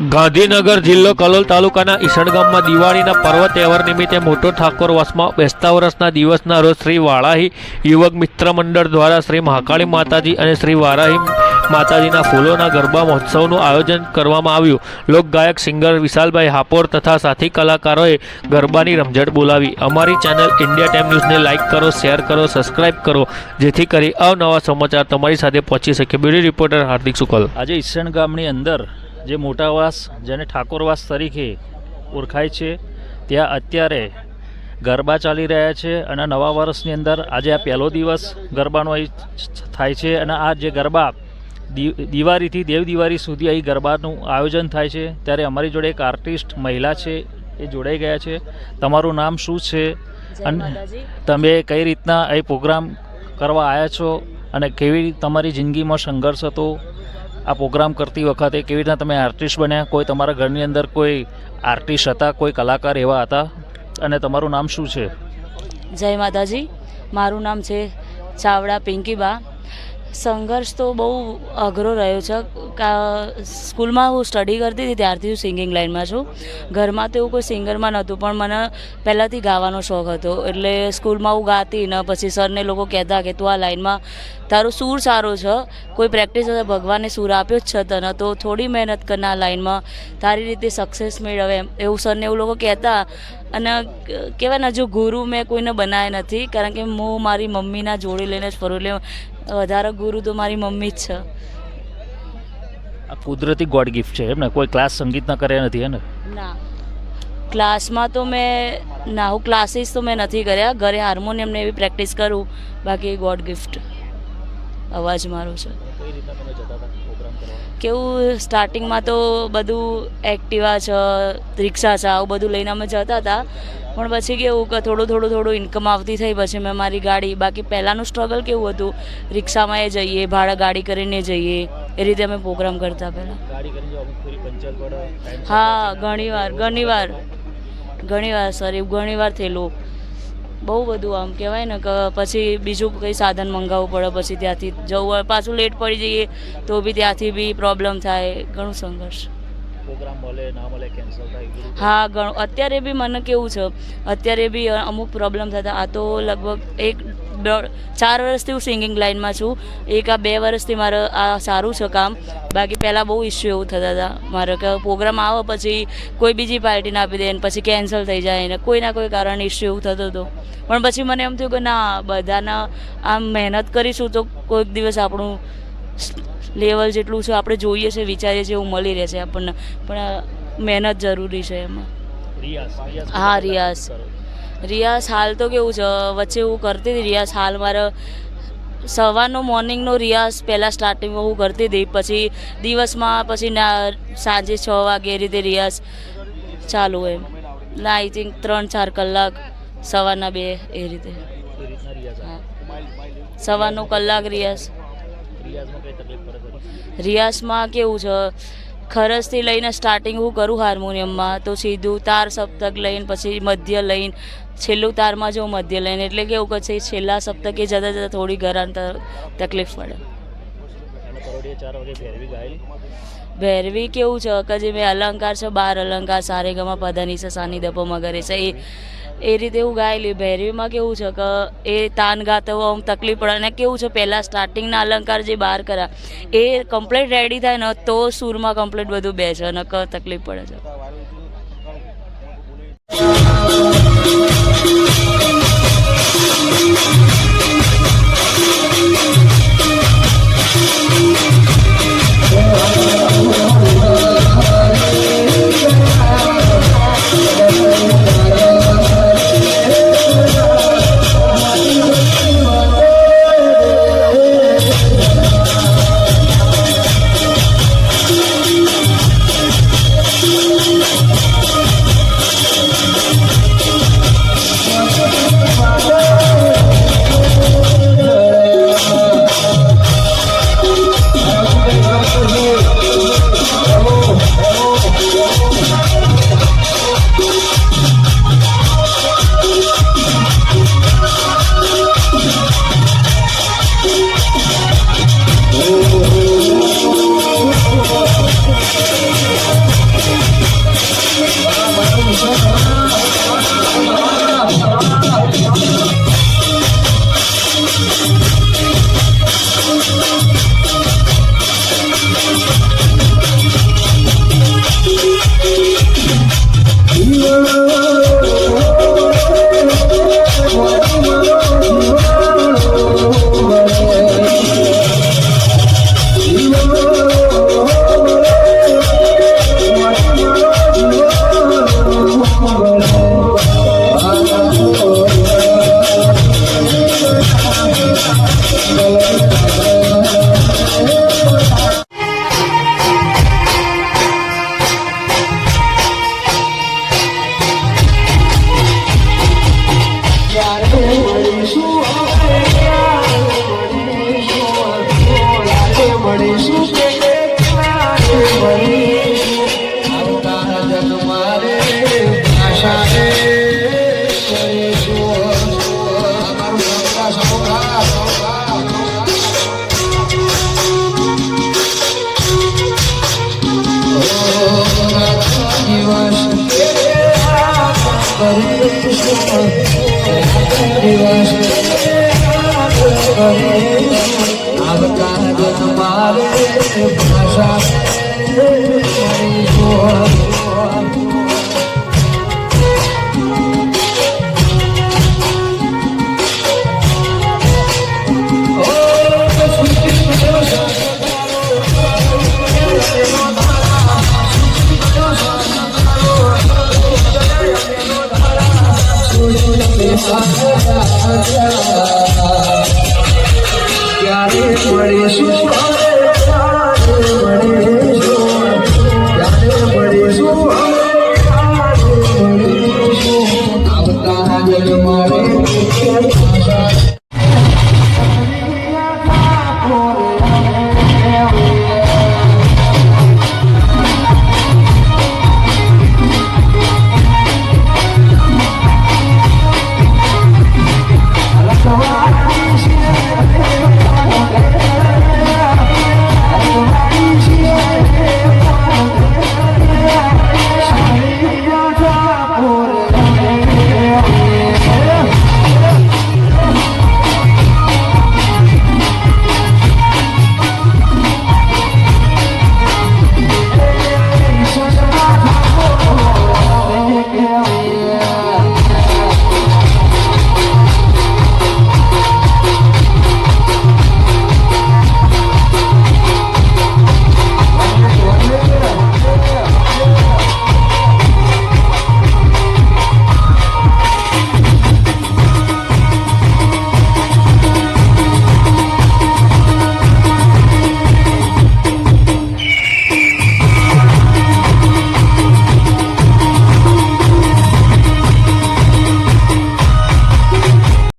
ગાંધીનગર જિલ્લો કલોલ તાલુકાના ઈસણગામમાં દિવાળીના પર્વ તહેવાર નિમિત્તે મોટો ઠાકોરવાસમાં બેસતા વર્ષના દિવસના રોજ શ્રી વાળાહી યુવક મિત્ર મંડળ દ્વારા શ્રી મહાકાળી માતાજી અને શ્રી વારાહી માતાજીના ફૂલોના ગરબા મહોત્સવનું આયોજન કરવામાં આવ્યું. લોકગાયક, સિંગર વિશાલભાઈ હાપોર તથા સાથી કલાકારોએ ગરબાની રમઝટ બોલાવી. અમારી ચેનલ ઇન્ડિયા ટાઈમ ન્યૂઝને લાઇક કરો, શેર કરો, સબસ્ક્રાઇબ કરો, જેથી કરી અવનવા સમાચાર તમારી સાથે પહોંચી શકે. બ્યુટી રિપોર્ટર હાર્દિક શુકલ આજે ઈસણ ગામની અંદર જે મોટાવાસ જેને ઠાકોરવાસ તરીકે ઓળખાય છે ત્યાં અત્યારે ગરબા ચાલી રહ્યા છે અને નવા વર્ષની અંદર આજે આ પહેલો દિવસ ગરબાનો અહીં થાય છે અને આ જે ગરબા દિવાળીથી દેવ દિવાળી સુધી અહીં ગરબાનું આયોજન થાય છે. ત્યારે અમારી જોડે એક આર્ટિસ્ટ મહિલા છે એ જોડાઈ ગયા છે. તમારું નામ શું છે? અને તમે કઈ રીતના અહીં પ્રોગ્રામ કરવા આવ્યા છો? અને કેવી તમારી જિંદગીમાં સંઘર્ષ હતો? આ પ્રોગ્રામ કરતી વખતે કેવી રીતના તમે આર્ટિસ્ટ બન્યા? કોઈ તમારા ઘરની અંદર કોઈ આર્ટિસ્ટ હતા? કોઈ કલાકાર એવા હતા? અને તમારું નામ શું છે? જય માતાજી. મારું નામ છે ચાવડા પિંકીબા. સંઘર્ષ તો બહુ અઘરો રહ્યો છે. સ્કૂલમાં હું સ્ટડી કરતી હતી ત્યારથી હું સિંગિંગ લાઇનમાં છું. ઘરમાં તો એવું કોઈ સિંગરમાં નહોતું, પણ મને પહેલાંથી ગાવાનો શોખ હતો. એટલે સ્કૂલમાં હું ગાતી ને પછી સરને લોકો કહેતા કે તું આ લાઇનમાં તારો સૂર સારો છે. કોઈ પ્રેક્ટિસ હશે, ભગવાને સૂર આપ્યો જ છે તને, તો થોડી મહેનત કરને આ લાઇનમાં તારી રીતે સક્સેસ મેળવે એવું સરને એવું લોકો કહેતા. અને કહેવાય ને, હજુ ગુરુ મેં કોઈને બનાવ્યા નથી, કારણ કે હું મારી મમ્મીના જોડી લઈને જ ફરું. એટલે વધારે ગુરુ તો મારી મમ્મી જ છે. આ કુદરતી ગોડ ગિફ્ટ છે એમ ને કોઈ ક્લાસ સંગીતના કર્યા નથી હે ને. ના ક્લાસમાં તો મેં ના હું ક્લાસીસ તો મેં નથી કર્યા. ઘરે હાર્મોનિયમને એવી પ્રેક્ટિસ કરું બાકી ગોડ ગિફ્ટ. અવાજ મારો છે. કેવું સ્ટાર્ટિંગમાં તો બધું એક્ટિવા છે રિક્ષા છે આવું બધું લઈને અમે જતા હતા. પણ પછી કેવું કે થોડું થોડું થોડું ઇન્કમ આવતી થઈ પછી મેં મારી ગાડી બાકી પહેલાંનું સ્ટ્રગલ કેવું હતું? રિક્ષામાં એ જઈએ ભાડા ગાડી કરીને જઈએ એ રીતે અમે પ્રોગ્રામ કરતા પહેલાં. હા ઘણી વાર ઘણી વાર ઘણી વાર time હા ઘણીવાર ઘણીવાર. ઘણીવાર સર એવું ઘણીવાર થયેલું. બહુ બધું આમ કહેવાય ને કે પછી બીજું કંઈ સાધન મંગાવવું પડે પછી ત્યાંથી જવું પાછું લેટ પડી જઈએ તો બી ત્યાંથી બી પ્રોબ્લેમ થાય ઘણું સંઘર્ષ. પ્રોગ્રામ મળે, ના મળે કેન્સલ થાય હા, ઘણું. અત્યારે બી મને કેવું છે, અત્યારે બી અમુક પ્રોબ્લેમ થતા. આ તો લગભગ એક દોઢ, ચાર વર્ષથી હું સિંગિંગ લાઇનમાં છું. એક આ બે વર્ષથી મારે આ સારું છે કામ. બાકી પહેલાં બહુ ઇસ્યુ એવું થતા હતા. મારે કે પ્રોગ્રામ આવે પછી કોઈ બીજી પાર્ટીને આપી દે ને પછી કેન્સલ થઈ જાય ને કોઈ ના કોઈ કારણે ઇસ્યુ એવું થતો હતો. પણ પછી મને એમ થયું કે ના, બધાના આમ મહેનત કરીશું તો કોઈક દિવસ આપણું લેવલ જેટલું છે આપણે જોઈએ છે વિચારીએ છીએ એવું મળી રહે છે આપણને. પણ મહેનત જરૂરી છે એમાં. હા, રિયાઝ. રિયાઝ હાલ તો કેવું છે વચ્ચે હું કરતી હતી રિયાઝ હાલ મારે સવારનો મોર્નિંગનો રિયાઝ પહેલાં સ્ટાર્ટિંગમાં હું કરતી હતી પછી દિવસમાં પછી ના સાંજે છ વાગે એ રીતે રિયાઝ ચાલુ એમ. ના આઈ થિંક ત્રણ ચાર કલાક સવારના બે એ રીતે. સવારનો કલાક રિયાઝ. રિયાઝમાં કેવું છે? ખરસથી લઈને સ્ટાર્ટિંગ હું કરું હાર્મોનિયમમાં તો સીધું તાર સપ્તક લઈને પછી મધ્ય લઈને છેલ્લું તારમાં જો મધ્ય લઈને એટલે કેવું કે છે છેલ્લા સપ્તકે જતાં જતાં થોડી ઘરાન તકલીફ પડે. ભેરવી કેવું છે કે જે મેં અલંકાર છે બાર અલંકાર સારે ગમા પધાની છે સાની દપો મગરે છે એ એ રીતે હું ગાયેલી ભૈરવીમાં કેવું છે કે એ તાન ગાતો આમ તકલીફ પડે અને કેવું છે પહેલાં સ્ટાર્ટિંગના અલંકાર જે બહાર કર્યા, એ કમ્પ્લેટ રેડી થાય ને તો સૂરમાં કમ્પ્લેટ બધું બેસે અને ક તકલીફ પડે છે. જન્મારે આશા રે